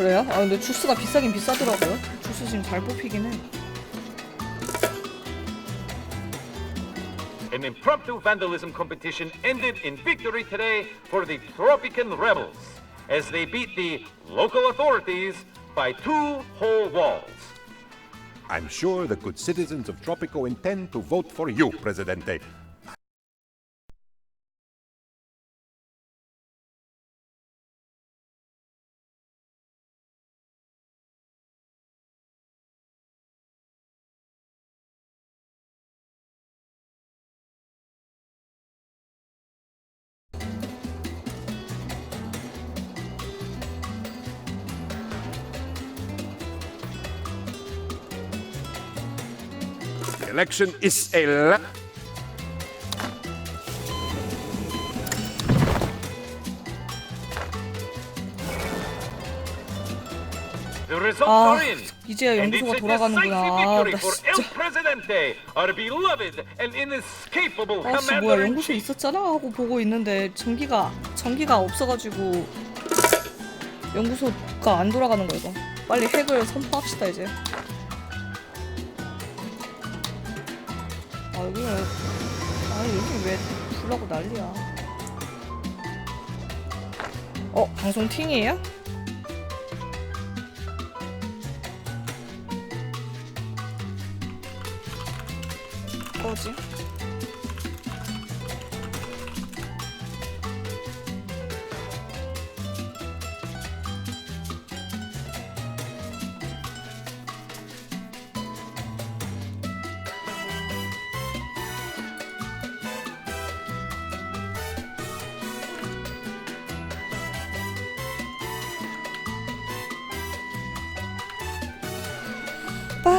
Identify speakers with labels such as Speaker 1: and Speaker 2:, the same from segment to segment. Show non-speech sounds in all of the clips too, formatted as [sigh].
Speaker 1: 그래요? 아 근데 주스가 비싸긴 비싸더라고요. 주스 지금 잘 뽑히긴 해.
Speaker 2: An impromptu vandalism competition ended in victory today for the Tropican rebels as they beat the local authorities by two whole walls.
Speaker 3: I'm sure the good citizens of Tropico intend to vote for you, Presidente. The election is a la-
Speaker 2: The results
Speaker 1: 아
Speaker 2: are in.
Speaker 1: 이제야
Speaker 2: And it's
Speaker 1: 연구소가 돌아가는구나.
Speaker 2: decisive
Speaker 1: 아,
Speaker 2: victory
Speaker 1: 나
Speaker 2: for
Speaker 1: 진짜.
Speaker 2: El Presidente, our beloved and inescapable
Speaker 1: 아씨
Speaker 2: commander
Speaker 1: 뭐야 연구소. 있었잖아 하고 보고 있는데 전기가 전기가 없어가지고 연구소가 안 돌아가는 거야 이거. 빨리 핵을 선포합시다 이제. 아 여기 왜? 아 여기 왜 불나고 난리야? 어 방송 팅이에요? 꺼지?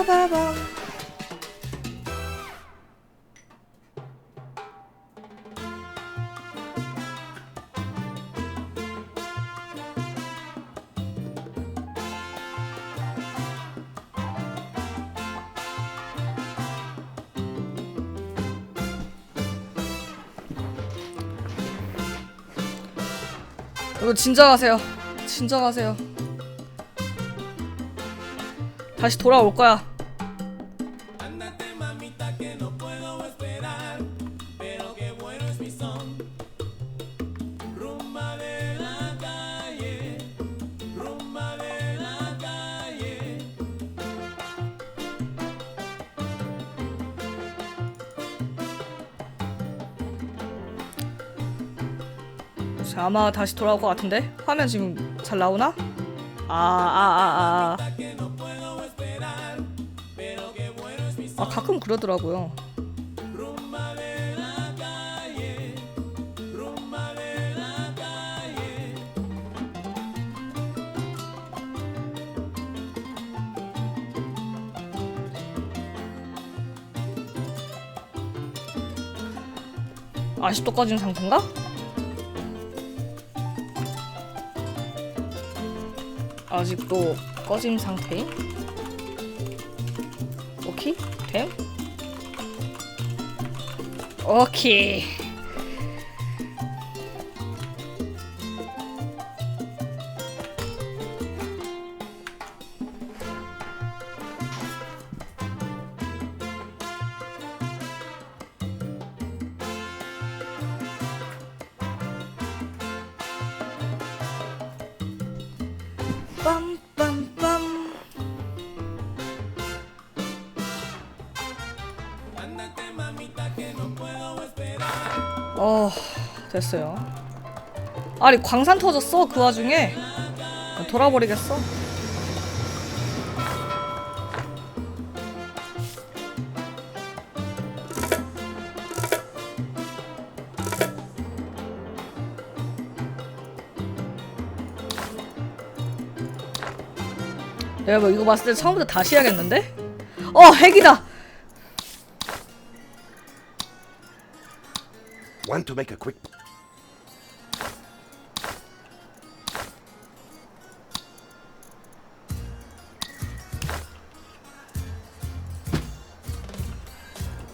Speaker 1: 빠바밤 여러분 진정하세요. 진정하세요. 다시 돌아올 거야. 자, 아마 다시 돌아올 것 같은데 화면 지금 잘 나오나? 아 아, 아, 아. 아 가끔 그러더라고요.
Speaker 4: Rumba de la calle, rumba de la calle.
Speaker 1: 아직도 꺼진 상태인가? 아직도 꺼진 상태임? 오케이? 됨? 오케이 빰빰빰. 어 됐어요 아니 광산 터졌어 그 와중에 돌아버리겠어 내가 뭐 이거 봤을 때 처음부터 다시 해야겠는데? 어 핵이다.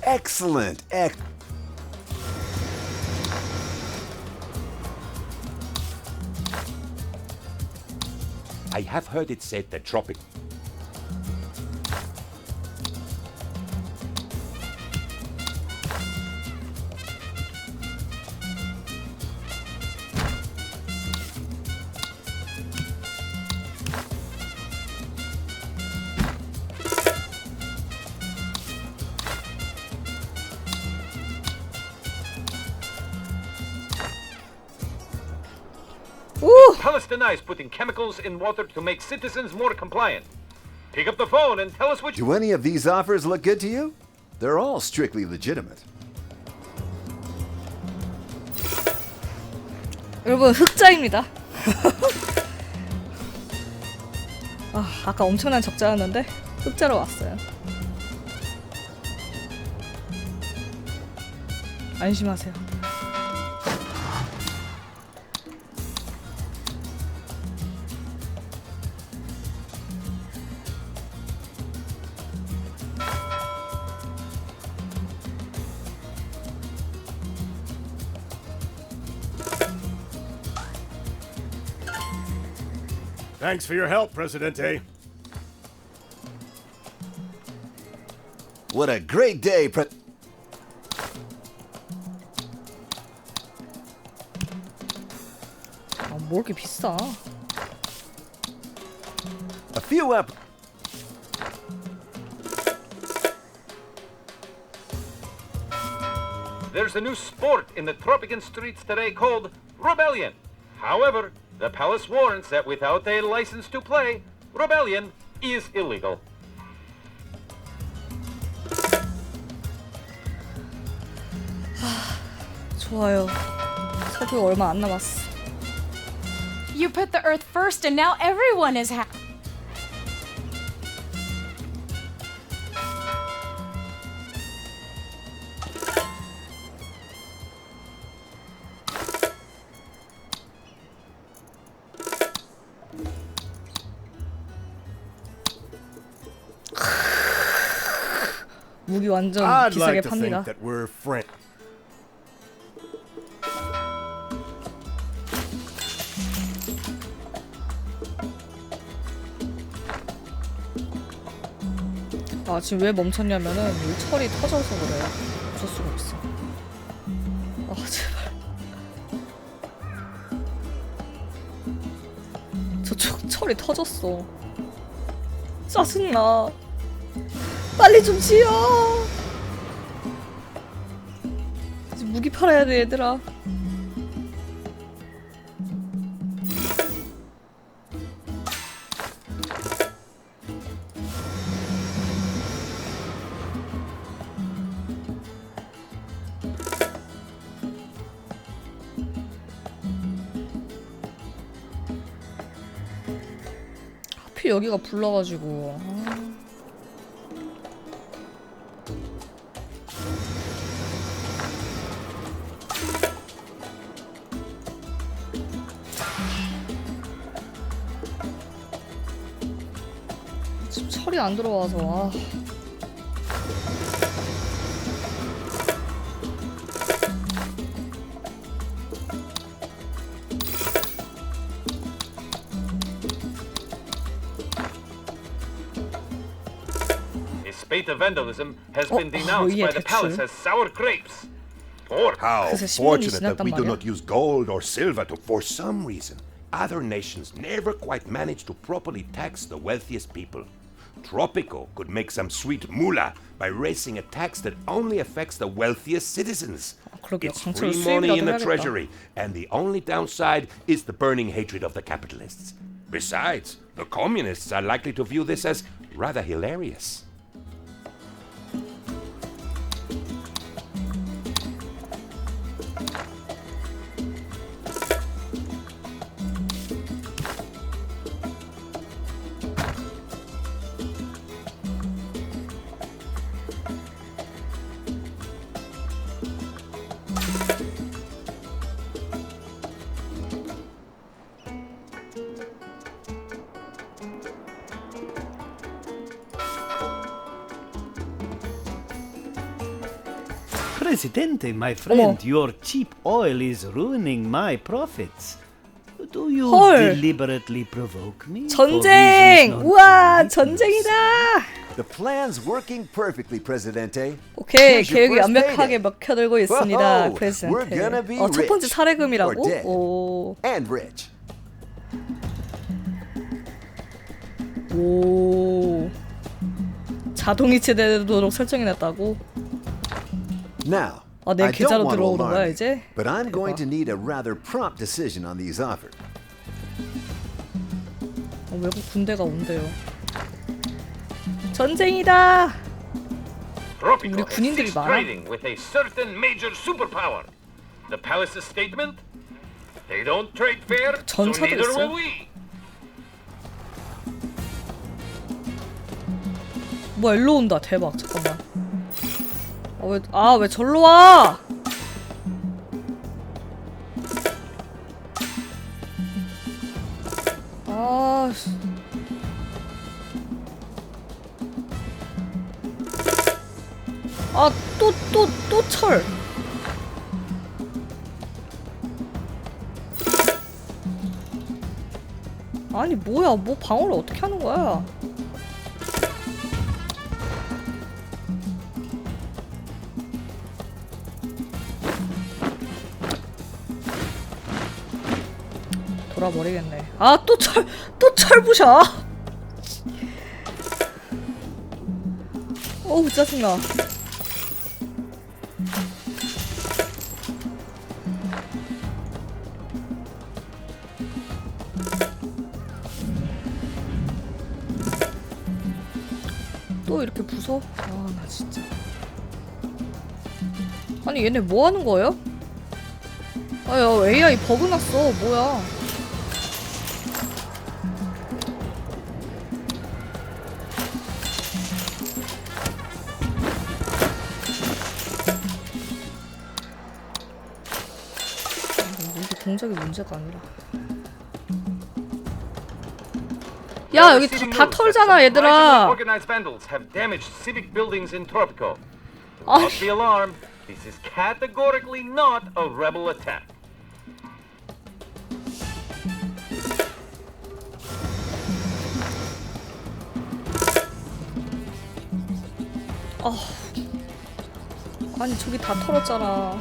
Speaker 3: Excellent. Ec- I have heard it said that tropic.
Speaker 2: Denies putting chemicals in water to make citizens more compliant. Pick up the phone and tell us which.
Speaker 5: Do any of these offers look good to you? They're all strictly legitimate.
Speaker 1: 여러분 흑자입니다. 아, 아까 엄청난 적자였는데 흑자로 왔어요. 안심하세요.
Speaker 6: Thanks for your help, Presidente.
Speaker 5: What a great day, Pre-
Speaker 1: 아, 뭐 이렇게 비싸?
Speaker 5: A few up.
Speaker 2: There's a new sport in the Tropican streets today called Rebellion. However, the palace warns that without a license to play, Rebellion is illegal. [sighs]
Speaker 1: 좋아요. 사도 얼마 안 남았어.
Speaker 7: You put the earth first and now everyone is happy.
Speaker 1: 무기 완전 비싸게 팝니다. 아 지금 왜 멈췄냐면은 이 철이 터져서 그래요. 어쩔 수가 없어. 아 제발. 저쪽 철이 터졌어. 짜증나. 빨리 좀 지어. 이제 무기 팔아야 돼 얘들아. 여기가 불러가지고. 철이 안 들어와서 아.
Speaker 2: A spate of vandalism has
Speaker 1: Oh,
Speaker 2: been denounced
Speaker 1: oh, yeah,
Speaker 2: by the
Speaker 1: that's
Speaker 2: palace
Speaker 1: true.
Speaker 2: as sour grapes. Or
Speaker 3: How
Speaker 1: 그래서 10년이
Speaker 3: fortunate that
Speaker 1: 지났단
Speaker 3: we do
Speaker 1: 말이야.
Speaker 3: not use gold or silver to. For some reason, other nations never quite manage to properly tax the wealthiest people. Tropico could make some sweet moolah by raising a tax that only affects the wealthiest citizens. It's free money in the treasury, and the only downside is the burning hatred of the capitalists. Besides, the communists are likely to view this as rather hilarious.
Speaker 8: Presidente, my friend, your cheap oil is ruining my profits. Do you
Speaker 1: 헐.
Speaker 8: deliberately provoke me? for
Speaker 1: 전쟁!
Speaker 8: reasons
Speaker 1: 우와, 전쟁이다!
Speaker 5: The plan's working perfectly, Presidente.
Speaker 1: 오케이,
Speaker 5: Here's your
Speaker 1: 계획이
Speaker 5: first
Speaker 1: 완벽하게
Speaker 5: payday.
Speaker 1: 먹혀들고 있습니다,
Speaker 5: Whoa, we're gonna be
Speaker 1: 어, 첫 번째
Speaker 5: rich.
Speaker 1: 사례금이라고?
Speaker 5: Or dead.
Speaker 1: 오,
Speaker 5: And rich.
Speaker 1: 오. 자동이체 되도록 설정해놨다고?
Speaker 5: Now,
Speaker 1: 아, 내
Speaker 5: I don't
Speaker 1: 계좌로
Speaker 5: want to
Speaker 1: 들어오는
Speaker 5: alarm
Speaker 1: 거야,
Speaker 5: you,
Speaker 1: 이제?
Speaker 5: but I'm going
Speaker 1: 대박.
Speaker 5: to need a rather prompt decision on these offers.
Speaker 1: 어, 외국 군대가 온대요. 전쟁이다!
Speaker 2: Tropico
Speaker 1: 우리
Speaker 2: has
Speaker 1: 군인들이
Speaker 2: ceased
Speaker 1: 많아.
Speaker 2: trading with a certain major superpower. The palace's statement? They don't trade fair, so
Speaker 1: 전차도
Speaker 2: neither
Speaker 1: 있어요?
Speaker 2: will we.
Speaker 1: 뭐야, 일로 온다. 대박. 잠깐만. 아, 왜, 아, 왜 절로 와! 아, 씨. 아, 또, 또, 또 철. 아니, 뭐야. 뭐 방어를 어떻게 하는 거야? 돌아버리겠네. 아, 또 철, 또 철부셔. 어우, 짜증나. 또 이렇게 부숴? 아, 나 진짜. 아니, 얘네 뭐 하는 거예요? 아, 야, AI 버그 났어. 뭐야. 동작이 문제가 아니라. 야, 여기 다, 다 털잖아, 얘들아.
Speaker 2: fraudulent organized vandals have damaged civic buildings in Tropico. Do
Speaker 1: 아니.
Speaker 2: not be alarmed. This is categorically not a rebel attack.
Speaker 1: 아니, 저기 다 털었잖아.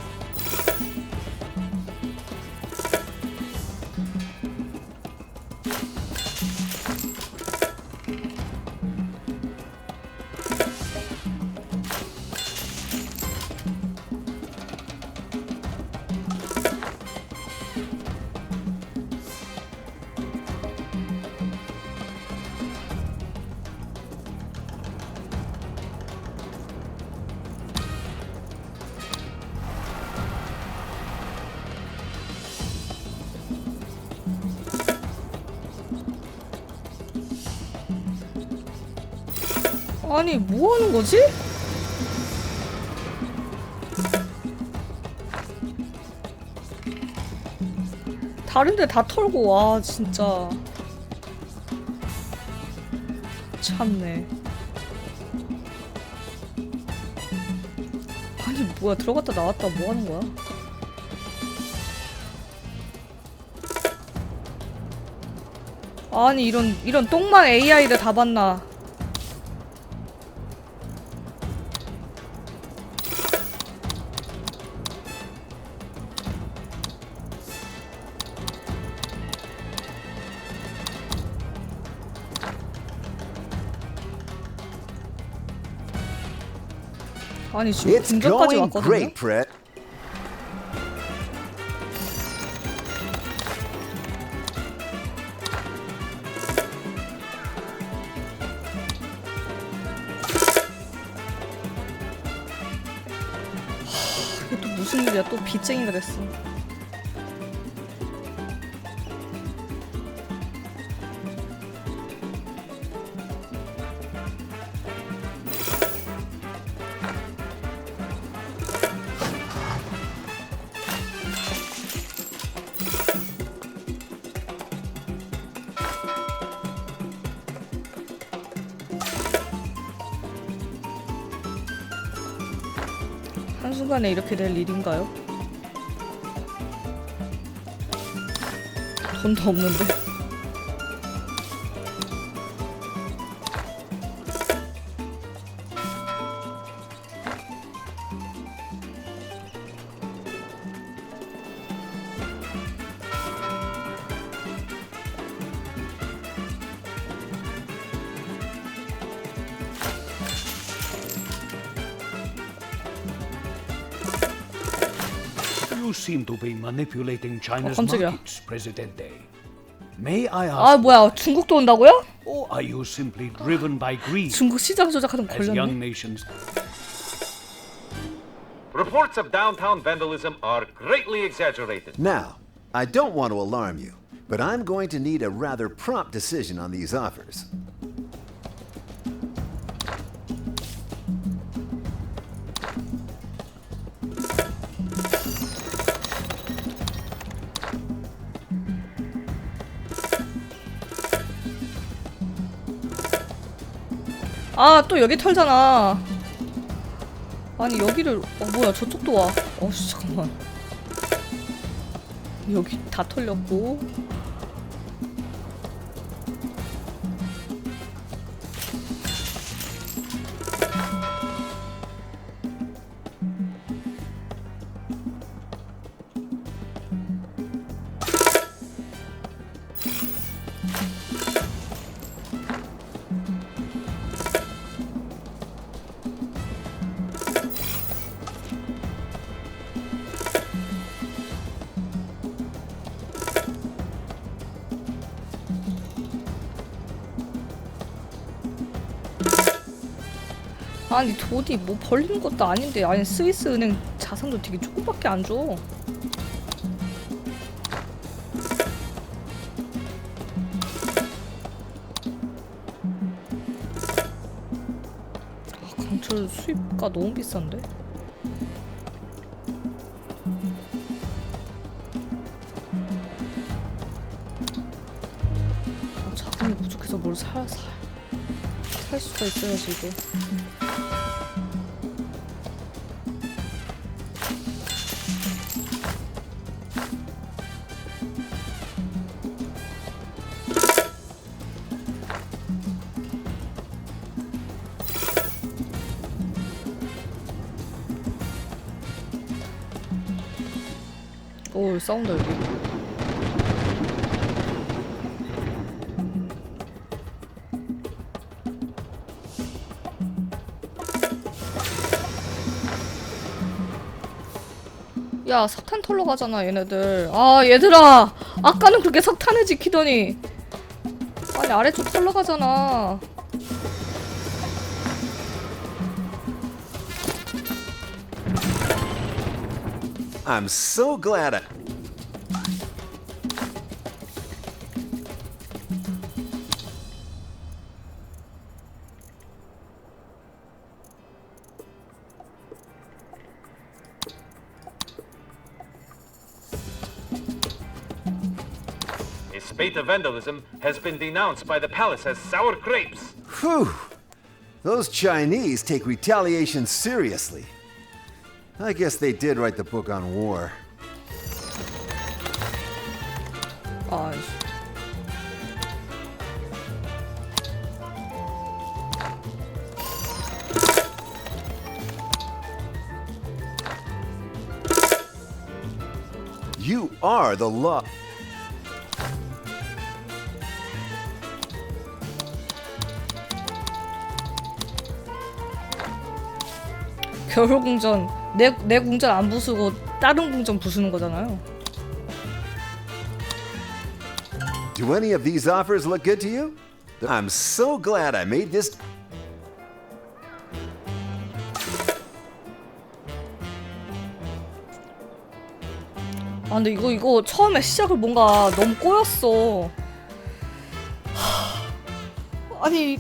Speaker 1: 아니, 뭐 하는 거지? 다른데 다 털고 와, 진짜. 참네. 아니, 뭐야, 들어갔다 나왔다 뭐 하는 거야? 아니, 이런, 이런 똥망 AI를 다 봤나. 아니 지금
Speaker 5: It's going
Speaker 1: 왔거든요.
Speaker 5: great.
Speaker 1: 이게 또 무슨 일이야? 또 빚쟁이가 됐어. 한순간에 이렇게 될 일인가요? 돈도 없는데.
Speaker 8: seem to be manipulating China's
Speaker 1: 깜짝이야.
Speaker 8: markets, Presidente. May I ask,
Speaker 1: 아 뭐야 중국도 온다고요?
Speaker 8: or are you simply driven by greed
Speaker 1: 중국 시장 조작하는 거
Speaker 8: as young
Speaker 1: 걸렸네.
Speaker 8: nations?
Speaker 2: Reports of downtown vandalism are greatly exaggerated.
Speaker 5: Now, I don't want to alarm you, but I'm going to need a rather prompt decision on these offers.
Speaker 1: 아 또 여기 털잖아. 아니 여기를 어 뭐야 저쪽도 와. 어씨 잠깐만. 여기 다 털렸고. 아니 돈이 뭐 벌리는 것도 아닌데 아니 스위스 은행 자산도 되게 조금밖에 안 줘. 아, 강철 수입가 너무 비싼데? 아, 자금이 부족해서 뭘 사, 사, 살 수가 있어야지 이게. 싸운다 여기? 야 석탄 털러 가잖아 얘네들. 아 얘들아! 아까는 그렇게 석탄을 지키더니. 아니 아래쪽 털러 가잖아.
Speaker 5: I'm so glad I.
Speaker 2: vandalism has been denounced by the palace as sour grapes.
Speaker 5: Whew! Those Chinese take retaliation seriously. I guess they did write the book on war. You are the law.
Speaker 1: 겨울 궁전 내, 내 궁전 안 부수고 다른 궁전 부수는 거잖아요
Speaker 5: Do any of these offers look good to you? I'm so glad I made this.
Speaker 1: 아 근데 이거 이거 처음에 시작을 뭔가 너무 꼬였어 하, 아니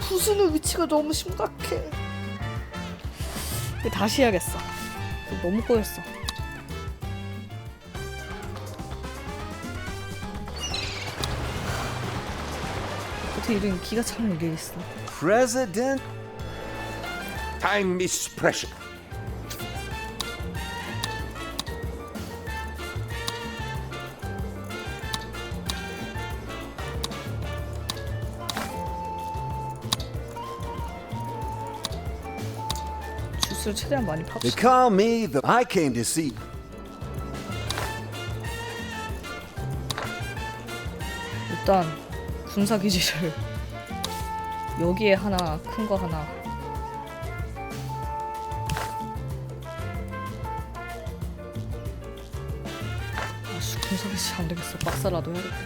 Speaker 1: 부수는 위치가 너무 심각해 다시 해야겠어 너무 꼬였어 어떻게 이런 기가 차는 일이 있어
Speaker 5: President?
Speaker 3: Time is precious.
Speaker 1: 보스를 최대한 많이
Speaker 5: They
Speaker 1: 팝시다.
Speaker 5: call me the. I came to see.
Speaker 1: 일단 군사 기지를 여기에 하나 큰 거 하나 아씨 군사 기지 안 되겠어 박사라도 해야겠다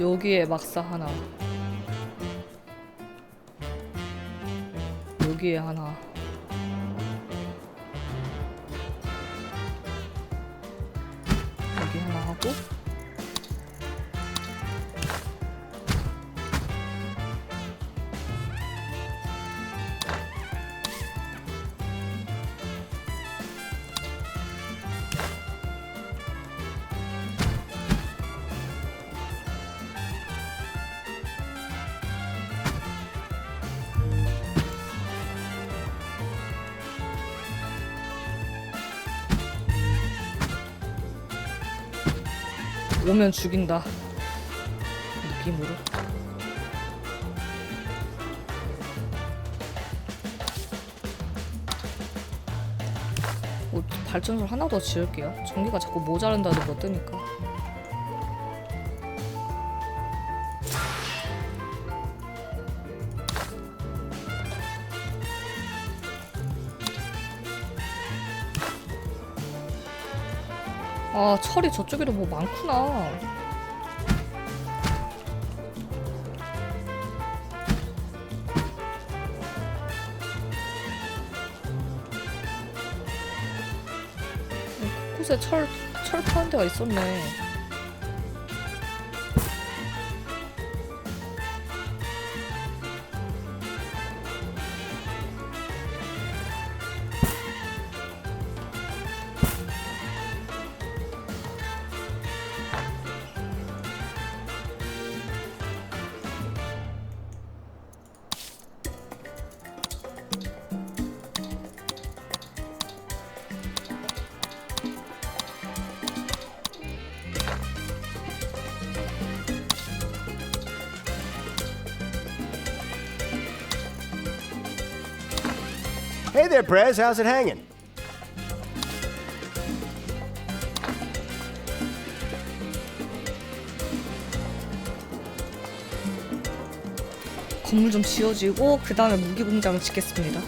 Speaker 1: 여기에 막사 하나 여기에 하나. 여기 하나 하고 오면 죽인다. 느낌으로. 뭐 발전소를 하나 더 지을게요. 전기가 자꾸 모자란다는 거 뜨니까 아 철이 저쪽에도 뭐 많구나. 어, 곳곳에 철, 철 파는 데가 있었네
Speaker 6: Hey there, Prez. How's it hanging?
Speaker 1: 건물 좀 지어지고 그 다음에 무기 공장을 짓겠습니다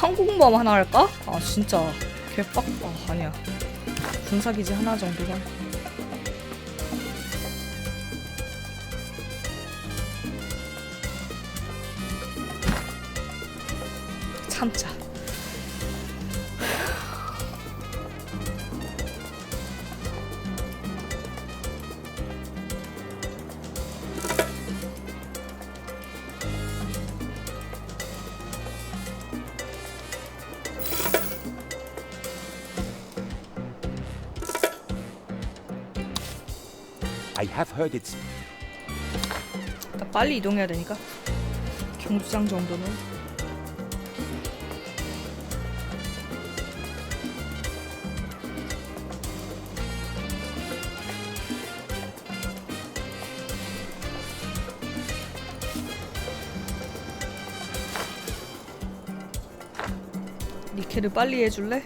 Speaker 1: 항공모함 하나 할까? 아 진짜. 개빡 아 아니야. 군사기지 하나 정도만. 참자 일단 빨리 이동해야 되니까. 경주장 정도는. 니케를 빨리 해줄래?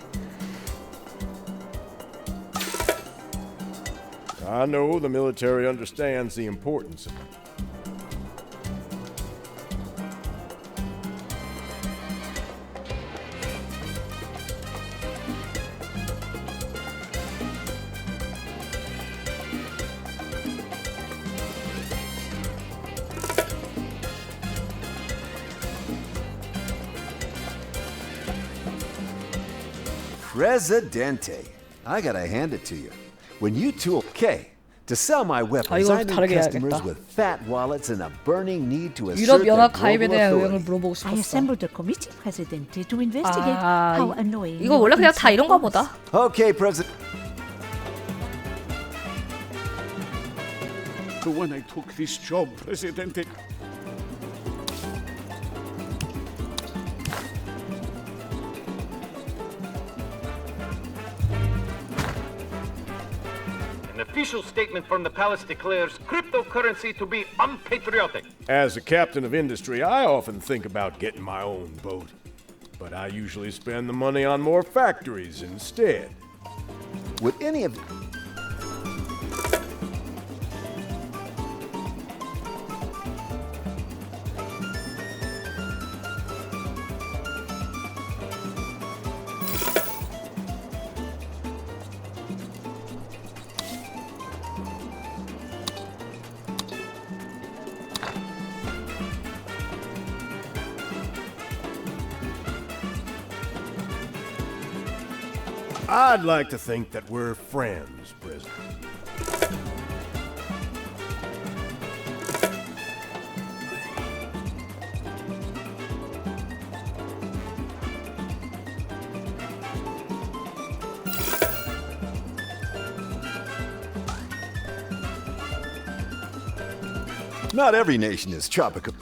Speaker 6: I know the military understands the importance of it.
Speaker 5: Presidente. I gotta hand it to you. When you two okay to sell my weapons,
Speaker 1: 이걸
Speaker 5: I need
Speaker 1: 다르게
Speaker 5: customers
Speaker 1: 해야겠다.
Speaker 5: with fat wallets and a burning need to assert
Speaker 1: 유럽
Speaker 5: their
Speaker 1: 연합
Speaker 5: global
Speaker 1: 가입에 대한 의향을
Speaker 5: authority.
Speaker 1: 물어보고
Speaker 9: I
Speaker 1: 싶었어.
Speaker 9: assembled a committee, Presidente, to investigate
Speaker 1: 아,
Speaker 9: how
Speaker 1: 이-
Speaker 9: annoying.
Speaker 1: 이거
Speaker 9: your
Speaker 1: 원래 그냥 다
Speaker 9: insult
Speaker 1: 이런가
Speaker 9: was.
Speaker 1: 보다.
Speaker 5: Okay, President.
Speaker 10: But when I took this job, Presidente,
Speaker 2: official statement from the palace declares cryptocurrency to be unpatriotic.
Speaker 6: As a captain of industry, I often think about getting my own boat. But I usually spend the money on more factories instead.
Speaker 5: Would any of
Speaker 6: I'd like to think that we're friends, President.
Speaker 5: Not every nation is tropical.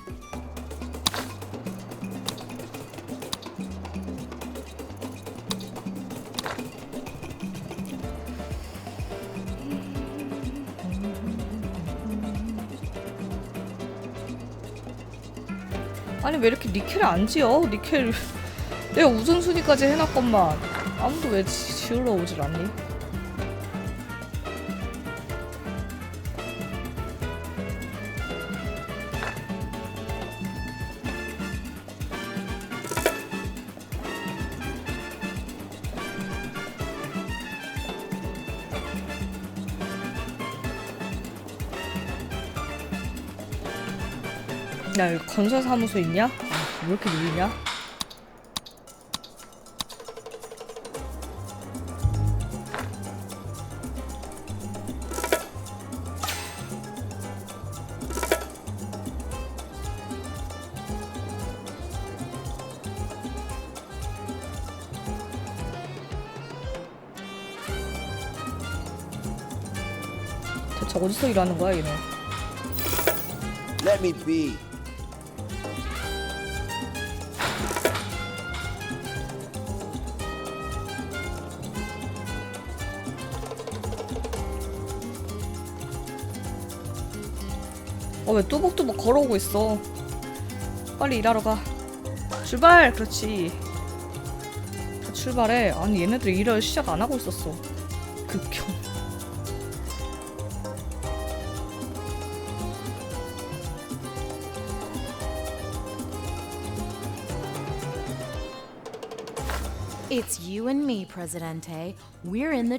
Speaker 1: 왜 이렇게 니켈을 안 지어? 니켈 [laughs] 내가 우선순위까지 해놨건만 아무도 왜 지- 지으러 오질 않니? 야 여기 건설사무소 있냐? 아, 왜 이렇게 느리냐? 대체 어디서 일하는 거야 얘네?
Speaker 5: Let me be.
Speaker 1: 어 왜 뚜벅뚜벅 걸어오고 있어? 빨리 일하러 가. 출발. 그렇지. 다 출발해. 아니 얘네들 일을 시작 안 하고 있었어. 극혐.
Speaker 7: It's you and me, Presidente. We're in the.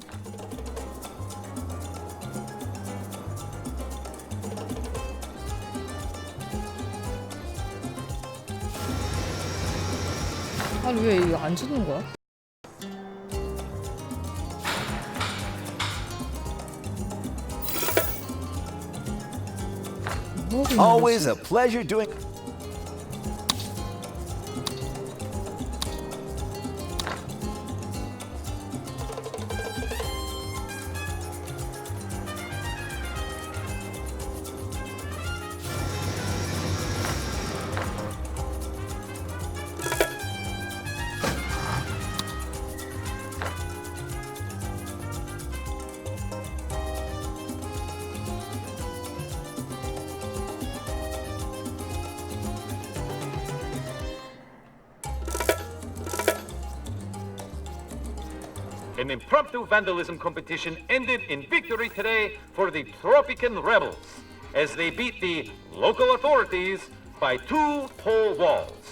Speaker 1: 왜 이거 안 주는 거야? 뭐
Speaker 5: Always a pleasure doing.
Speaker 2: An impromptu vandalism competition ended in victory today for the Tropican rebels as they beat the local authorities by two whole walls.